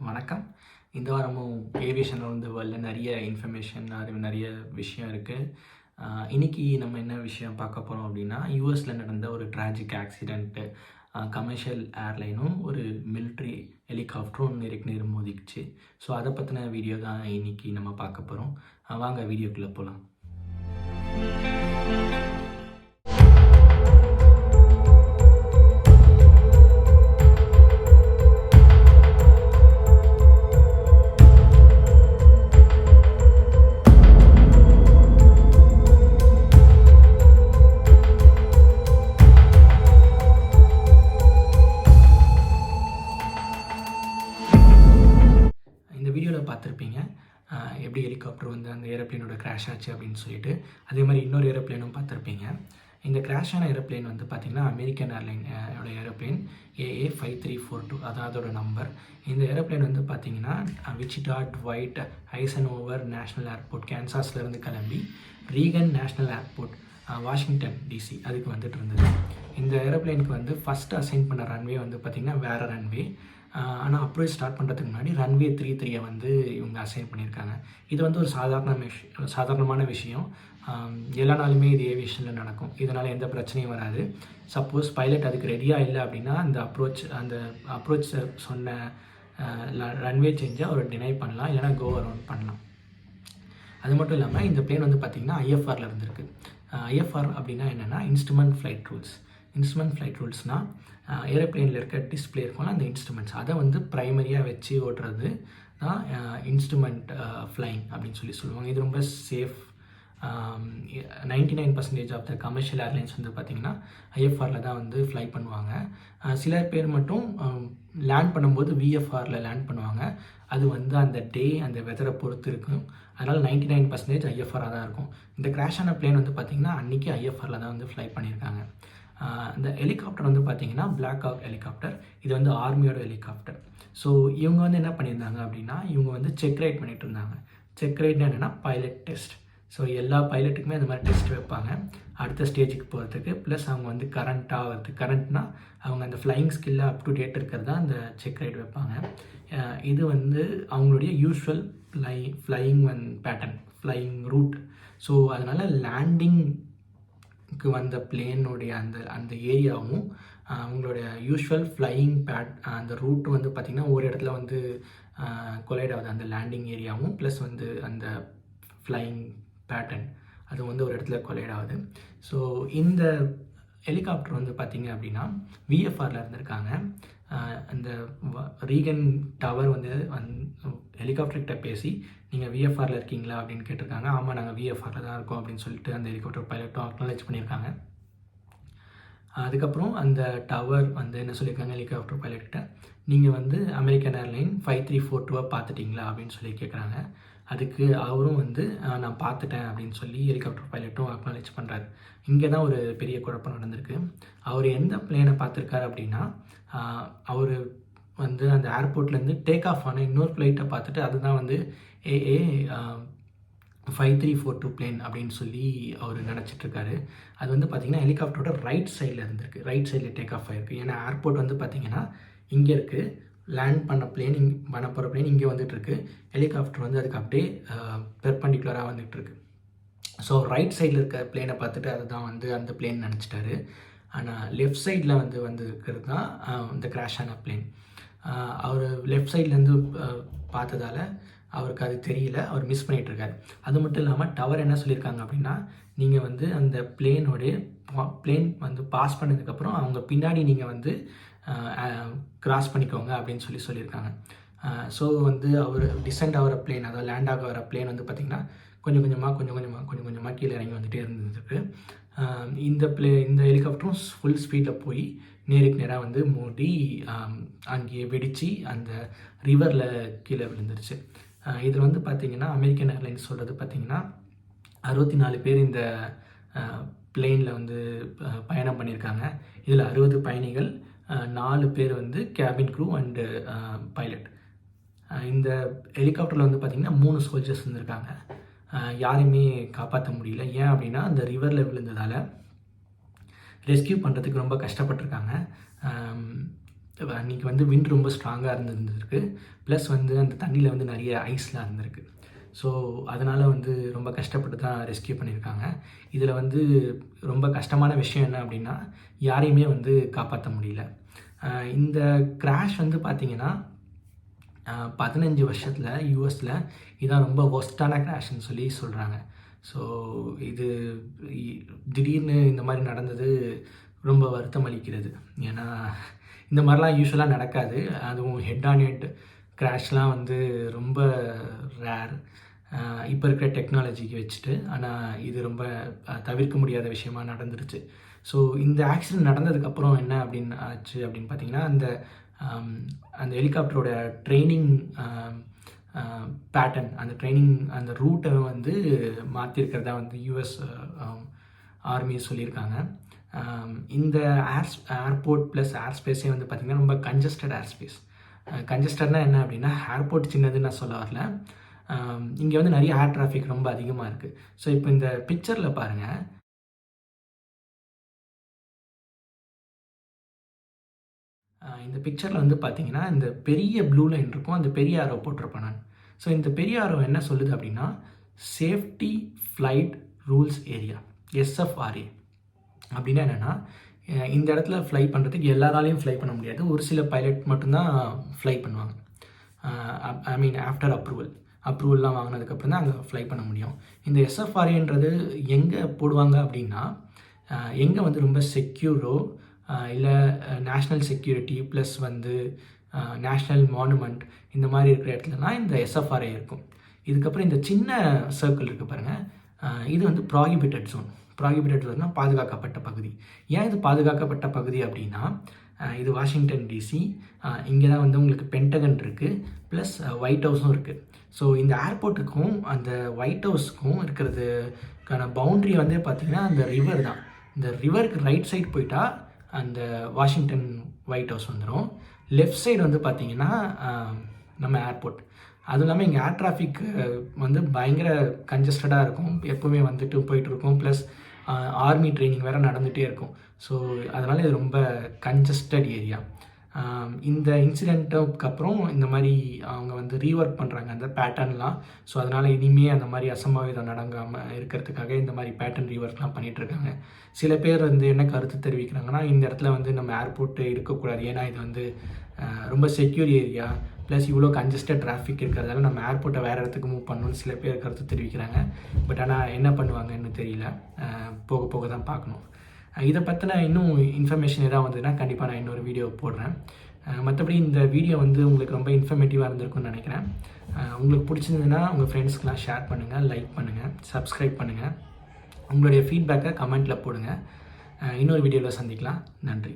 வணக்கம். இந்த வாரமும் ஏவியேஷனில் வந்து வரல நிறைய இன்ஃபர்மேஷன் அறிவு நிறைய விஷயம் இருக்குது இன்னைக்கு நம்ம என்ன விஷயம் பார்க்க போகிறோம் அப்படின்னா யூஎஸில் நடந்த ஒரு ட்ராஜிக் ஆக்சிடெண்ட்டு கமர்ஷியல் ஏர்லைனும் ஒரு மிலிட்ரி ஹெலிகாப்டரும் நேருக்கு நேர் மோதிக்குச்சு ஸோ அதை பற்றின வீடியோ தான் இன்னைக்கு நம்ம பார்க்க போகிறோம் வாங்க வீடியோக்குள்ளே போகலாம் பார்த்துருப்பீங்க. எப்படி ஹெலிகாப்டர் வந்து அந்த ஏரோப்ளேனோட கிராஷ் ஆச்சு அப்படின்னு சொல்லிட்டு. அதே மாதிரி இன்னொரு ஏரோப்ளேனும் பார்த்துருப்பீங்க. இந்த கிராஷ் ஆன ஏரோப்ளேன் வந்து பார்த்திங்கன்னா American airline aeroplane A A five three four two அதான் அதோட நம்பர் இந்த ஏரோப்ளேன் வந்து பார்த்திங்கன்னா Wichita Dwight Eisenhower national airport கேன்சாஸ்லேருந்து கிளம்பி Reagan national airport Washington DC அதுக்கு வந்துட்டு இருந்தது. இந்த ஏரோப்ளேனுக்கு வந்து ஃபஸ்ட்டு அசைன் பண்ண ரன்வே வந்து பார்த்திங்கன்னா வேறு ரன்வே ஆனால் அப்ரோச் ஸ்டார்ட் பண்ணுறதுக்கு முன்னாடி ரன்வே த்ரீ த்ரீயை வந்து இவங்க அசைன் பண்ணியிருக்காங்க. இது வந்து ஒரு சாதாரண விஷயம் சாதாரணமான விஷயம். எல்லா நாளுமே இது ஏவியேஷனில் நடக்கும். இதனால் எந்த பிரச்சனையும் வராது. சப்போஸ் பைலட் அதுக்கு ரெடியாக இல்லை அப்படின்னா அந்த அப்ரோச் அந்த அப்ரோச் சொன்ன ரன்வே சேஞ்சை அவர் டினை பண்ணலாம். இல்லைனா கோ அரவுண்ட் பண்ணலாம். அது மட்டும் இல்லாமல் இந்த பிளேன் வந்து பார்த்திங்கன்னா ஐஎஃப்ஆரில் இருந்திருக்கு. ஐஎஃப்ஆர் அப்படின்னா என்னென்னா instrument flight rules instrument flight ரூல்ஸ்னால் ஏரோப்ளேனில் இருக்க டிஸ்பிளே இருக்கும்ல அந்த இன்ஸ்ட்ருமெண்ட்ஸ் அதை வந்து ப்ரைமரியாக வச்சு ஓட்டுறது தான் இன்ஸ்ட்ருமெண்ட் ஃப்ளைங் அப்படின்னு சொல்லி சொல்லுவாங்க. இது ரொம்ப safe ninety nine percentage of the commercial airlines வந்து பார்த்திங்கன்னா ஐஎஃப்ஆரில் தான் வந்து ஃப்ளை பண்ணுவாங்க. சில பேர் மட்டும் லேண்ட் பண்ணும்போது விஎஃப்ஆரில் லேண்ட் பண்ணுவாங்க. அது வந்து அந்த டே அந்த வெதரை பொறுத்து இருக்கும். அதனால் நைன்டி நைன் பர்சன்டேஜ் ஐஎஃப்ஆராக தான் இருக்கும். இந்த கிராஷான பிளேன் வந்து பார்த்திங்கன்னா அன்றைக்கி ஐஎஃப்ஆரில் தான் வந்து ஃப்ளை பண்ணியிருக்காங்க. இந்த ஹெலிகாப்டர் வந்து பார்த்தீங்கன்னா பிளாக் ஹாக் ஹெலிகாப்டர் இது வந்து ஆர்மியோட ஹெலிகாப்டர் ஸோ இவங்க வந்து என்ன பண்ணியிருந்தாங்க அப்படின்னா இவங்க வந்து செக் ரைட் பண்ணிட்டு இருந்தாங்க செக் ரைட்னா என்னென்னா பைலட் டெஸ்ட் ஸோ எல்லா பைலட்டுக்குமே அந்த மாதிரி டெஸ்ட் வைப்பாங்க. அடுத்த ஸ்டேஜுக்கு போகிறதுக்கு ப்ளஸ் அவங்க வந்து கரண்ட் ஆகிறது கரண்ட்னா அவங்க அந்த ஃப்ளைங் ஸ்கில்ல அப் டு டேட் இருக்கிறது தான் அந்த செக் ரைட் வைப்பாங்க. இது வந்து அவங்களுடைய usual fly flying one pattern flying route so அதனால் லேண்டிங் க்கு வந்த பிளேனுடைய அந்த அந்த ஏரியாவும் அவங்களுடைய யூஸ்வல் யூஷுவல் ஃப்ளையிங் பேட் அந்த ரூட் வந்து பார்த்திங்கன்னா ஒரு இடத்துல வந்து கொலைட் ஆகுது. அந்த லேண்டிங் ஏரியாவும் ப்ளஸ் வந்து அந்த ஃப்ளையிங் பேட்டர்ன் அது வந்து ஒரு இடத்துல கொலைட் ஆகுது. ஸோ இந்த ஹெலிகாப்டர் வந்து பார்த்திங்க அப்படின்னா விஎஃப்ஆரில் இருந்திருக்காங்க. அந்த வ- ரீகன் டவர் வந்து ஹெலிகாப்டர்கிட்ட பேசி நீங்கள் விஎஃப்ஆரில் இருக்கீங்களா அப்படின்னு கேட்டிருக்காங்க. ஆமாம் நாங்கள் விஎஃப்ஆரில் தான் இருக்கோம் அப்படின்னு சொல்லிட்டு அந்த ஹெலிகாப்டர் பைலட்டும் அக்னாலேஜ் பண்ணியிருக்காங்க. அதுக்கப்புறம் அந்த டவர் வந்து என்ன சொல்லியிருக்காங்க ஹெலிகாப்டர் பைலட்கிட்ட நீங்கள் வந்து American airline five three four டூவாக பார்த்துட்டிங்களா அப்படின்னு சொல்லி கேட்குறாங்க. அதுக்கு அவரும் வந்து நான் பார்த்துட்டேன் அப்படின்னு சொல்லி ஹெலிகாப்டர் பைலட்டும் அக்னாலேஜ் பண்ணுறாரு இங்கே தான் ஒரு பெரிய குழப்பம் நடந்திருக்கு. அவர் எந்த பிளேனை பார்த்துருக்காரு அப்படின்னா அவர் வந்து அந்த ஏர்போர்ட்லேருந்து டேக் ஆஃப் ஆன இன்னொரு ஃப்ளைட்டை பார்த்துட்டு அதுதான் வந்து A A five three four two plane அப்படின்னு சொல்லி அவர் நினச்சிட்ருக்காரு அது வந்து பார்த்திங்கன்னா ஹெலிகாப்டரோட ரைட் சைடில் இருந்திருக்கு. ரைட் சைடில் டேக் ஆஃப் ஆயிருக்கு. ஏன்னா ஏர்போர்ட் வந்து பார்த்திங்கன்னா இங்கே இருக்குது லேண்ட் பண்ண பிளேன் இங் பண்ண போகிற பிளேன் இங்கே வந்துட்டுருக்கு ஹெலிகாப்டர் வந்து அதுக்கு அப்படியே பெர்பண்டிகுலராக வந்துட்டுருக்கு ஸோ ரைட் சைடில் இருக்க பிளேனை பார்த்துட்டு அதுதான் வந்து அந்த பிளேன் நினச்சிட்டாரு ஆனால் லெஃப்ட் சைடில் வந்து வந்துருக்கிறது தான் இந்த கிராஷான பிளேன் அவர் லெஃப்ட் சைட்லேருந்து பார்த்ததால அவருக்கு அது தெரியல அவர் மிஸ் பண்ணிட்டு அது மட்டும் இல்லாமல் டவர் என்ன சொல்லியிருக்காங்க அப்படின்னா நீங்கள் வந்து அந்த பிளேனோடைய பிளேன் வந்து பாஸ் பண்ணதுக்கப்புறம் அவங்க பின்னாடி நீங்கள் வந்து கிராஸ் பண்ணிக்கோங்க அப்படின்னு சொல்லி சொல்லியிருக்காங்க. ஸோ வந்து அவர் டிசெண்ட் ஆகிற பிளேன் அதாவது லேண்ட் ஆக வர பிளேன் வந்து பார்த்திங்கன்னா கொஞ்சம் கொஞ்சமாக கொஞ்சம் கொஞ்சமாக கொஞ்சம் கொஞ்சமாக கீழே இறங்கி வந்துகிட்டே இருந்ததுக்கு இந்த பிளே இந்த ஹெலிகாப்டரும் ஃபுல் ஸ்பீடில் போய் நேருக்கு நேராக வந்து மூடி அங்கேயே வெடித்து அந்த ரிவரில் கீழே விழுந்துருச்சு. இதில் வந்து பார்த்திங்கன்னா அமெரிக்கன் ஏர்லைன்ஸ் சொல்கிறது பார்த்திங்கன்னா அறுபத்தி நாலு பேர் இந்த பிளெயினில் வந்து பயணம் பண்ணியிருக்காங்க இதில் அறுபது பயணிகள் நாலு பேர் வந்து கேபின் க்ரூ அண்டு பைலட் இந்த ஹெலிகாப்டரில் வந்து பார்த்திங்கன்னா மூணு சோல்ஜர்ஸ் இருந்திருக்காங்க. யாரையுமே காப்பாற்ற முடியல. ஏன் அப்படின்னா அந்த ரிவரில் விழுந்ததால் ரெஸ்கியூ பண்ணுறதுக்கு ரொம்ப கஷ்டப்பட்டிருக்காங்க. அன்றைக்கி வந்து விண்ட் ரொம்ப ஸ்ட்ராங்காக இருந்துருந்துருக்கு ப்ளஸ் வந்து அந்த தண்ணியில் வந்து நிறைய ஐஸ்லாம் இருந்திருக்கு. ஸோ அதனால் வந்து ரொம்ப கஷ்டப்பட்டு தான் ரெஸ்கியூ பண்ணியிருக்காங்க. இதில் வந்து ரொம்ப கஷ்டமான விஷயம் என்ன அப்படின்னா யாரையுமே வந்து காப்பாற்ற முடியல. இந்த கிராஷ் வந்து பார்த்திங்கன்னா பதினஞ்சு வருஷத்தில் யூஎஸில் இதான் ரொம்ப ஒஸ்ட்டான கிராஷ்னு சொல்லி சொல்கிறாங்க ஸோ இது திடீர்னு இந்த மாதிரி நடந்தது ரொம்ப வருத்தம் அளிக்கிறது. ஏன்னா இந்த மாதிரிலாம் யூஸ்வலாக நடக்காது. அதுவும் ஹெட் ஆன் ஹெட் கிராஷ்லாம் வந்து ரொம்ப ரேர் இப்போ இருக்கிற டெக்னாலஜிக்கு வச்சுட்டு ஆனால் இது ரொம்ப தவிர்க்க முடியாத விஷயமா நடந்துருச்சு. ஸோ இந்த ஆக்சிடென்ட் நடந்ததுக்கப்புறம் என்ன அப்படின்னு ஆச்சு அப்படின்னு பார்த்தீங்கன்னா அந்த அந்த ஹெலிகாப்டரோட ட்ரைனிங் பேட்டர்ன் அந்த ட்ரைனிங் அந்த ரூட்டை வந்து மாற்றிருக்கிறதா வந்து யூஎஸ் ஆர்மி சொல்லியிருக்காங்க. இந்த ஏர் ஏர்போர்ட் ப்ளஸ் ஏர் ஸ்பேஸே வந்து பார்த்திங்கன்னா ரொம்ப கன்ஜஸ்டட் ஏர் ஸ்பேஸ் கன்ஜஸ்டட்னா என்ன அப்படின்னா ஏர்போர்ட் சின்னதுன்னு நான் சொல்ல வரல. இங்கே வந்து நிறைய ஏர் டிராஃபிக் ரொம்ப அதிகமாக இருக்குது ஸோ இப்போ இந்த பிக்சரில் பாருங்கள் இந்த பிக்சரில் வந்து பார்த்தீங்கன்னா இந்த பெரிய ப்ளூ லைன் இருக்கும். அந்த பெரிய ஆரோ போட்டிருப்பேன் நான். ஸோ இந்த பெரிய ஆரோ என்ன சொல்லுது அப்படின்னா safety flight rules area SFRA அப்படின்னா என்னென்னா இந்த இடத்துல ஃப்ளை பண்ணுறதுக்கு எல்லாராலையும் ஃப்ளை பண்ண முடியாது. ஒரு சில பைலட் மட்டும்தான் ஃப்ளை பண்ணுவாங்க. ஐ மீன் ஆஃப்டர் அப்ரூவல் அப்ரூவல்லாம் வாங்கினதுக்கப்புறம் தான் அங்கே ஃப்ளை பண்ண முடியும். இந்த எஸ்எஃப்ஆர்ஏன்றது எங்கே போடுவாங்க அப்படின்னா எங்கே வந்து ரொம்ப செக்யூரோ இல்லை நேஷ்னல் செக்யூரிட்டி ப்ளஸ் வந்து நேஷ்னல் மானுமெண்ட் இந்த மாதிரி இருக்கிற இடத்துலலாம் இந்த எஸ்எஃப்ஆர்ஏ இருக்கும். இதுக்கப்புறம் இந்த சின்ன சர்க்கிள் இருக்குது பாருங்கள் இது வந்து ப்ராகிபிட்டட் ஜோன் ப்ராகிபிட்டட் பாதுகாக்கப்பட்ட பகுதி. ஏன் இது பாதுகாக்கப்பட்ட பகுதி அப்படின்னா இது வாஷிங்டன் டிசி இங்கே தான் வந்து உங்களுக்கு பென்டகன் இருக்குது ப்ளஸ் ஒயிட் ஹவுஸும் இருக்குது ஸோ இந்த ஏர்போர்ட்டுக்கும் அந்த ஒயிட் ஹவுஸுக்கும் இருக்கிறதுக்கான பவுண்ட்ரி வந்து பார்த்திங்கன்னா அந்த ரிவர் தான். இந்த ரிவருக்கு ரைட் சைடு போயிட்டால் அந்த வாஷிங்டன் ஒயிட் ஹவுஸ் வந்துடும் லெஃப்ட் சைடு வந்து பார்த்திங்கன்னா நம்ம ஏர்போர்ட் அதுவும் இல்லாமல் இங்கே ஏர் டிராஃபிக் வந்து பயங்கர கன்ஜஸ்டடாக இருக்கும். எப்போவுமே வந்துட்டு போயிட்டு இருக்கும் ப்ளஸ் ஆர்மி ட்ரைனிங் வேறு நடந்துகிட்டே இருக்கும். ஸோ அதனால் இது ரொம்ப கன்ஜஸ்டட் ஏரியா இந்த இன்சிடெண்ட்டுக்கு அப்புறம் இந்த மாதிரி அவங்க வந்து ரீஒர்க் பண்ணுறாங்க அந்த பேட்டர்ன்லாம் ஸோ அதனால் இனிமே அந்த மாதிரி அசம்பாவிதம் நடங்காமல் இருக்கிறதுக்காக இந்த மாதிரி பேட்டர்ன் ரீஒர்க்லாம் பண்ணிகிட்ருக்காங்க சில பேர் வந்து என்ன கருத்து தெரிவிக்கிறாங்கன்னா இந்த இடத்துல வந்து நம்ம ஏர்போர்ட்டு இருக்கக்கூடாது. ஏன்னா இது வந்து ரொம்ப செக்யூர் ஏரியா ப்ளஸ் இவ்வளோ கன்ஜஸ்டட் டிராஃபிக் இருக்கிறதால நம்ம ஏர்போர்ட்டை வேறு இடத்துக்கு மூவ் பண்ணணும்னு சில பேர் கருத்து தெரிவிக்கிறாங்க. பட் ஆனால் என்ன பண்ணுவாங்கன்னு தெரியல. போக போக தான் பார்க்கணும். இதை பற்றின இன்னும் இன்ஃபர்மேஷன் எதாவது வந்ததுன்னா கண்டிப்பாக நான் இன்னொரு வீடியோ போடுறேன். மற்றபடி இந்த வீடியோ வந்து உங்களுக்கு ரொம்ப இன்ஃபர்மேட்டிவாக இருந்திருக்கும்னு நினைக்கிறேன். உங்களுக்கு பிடிச்சிருந்ததுன்னா உங்கள் ஃப்ரெண்ட்ஸ்க்கெலாம் ஷேர் பண்ணுங்கள் லைக் பண்ணுங்கள் சப்ஸ்கிரைப் பண்ணுங்கள் உங்களுடைய ஃபீட்பேக்கை கமெண்ட்டில் போடுங்க. இன்னொரு வீடியோவில் சந்திக்கலாம். நன்றி.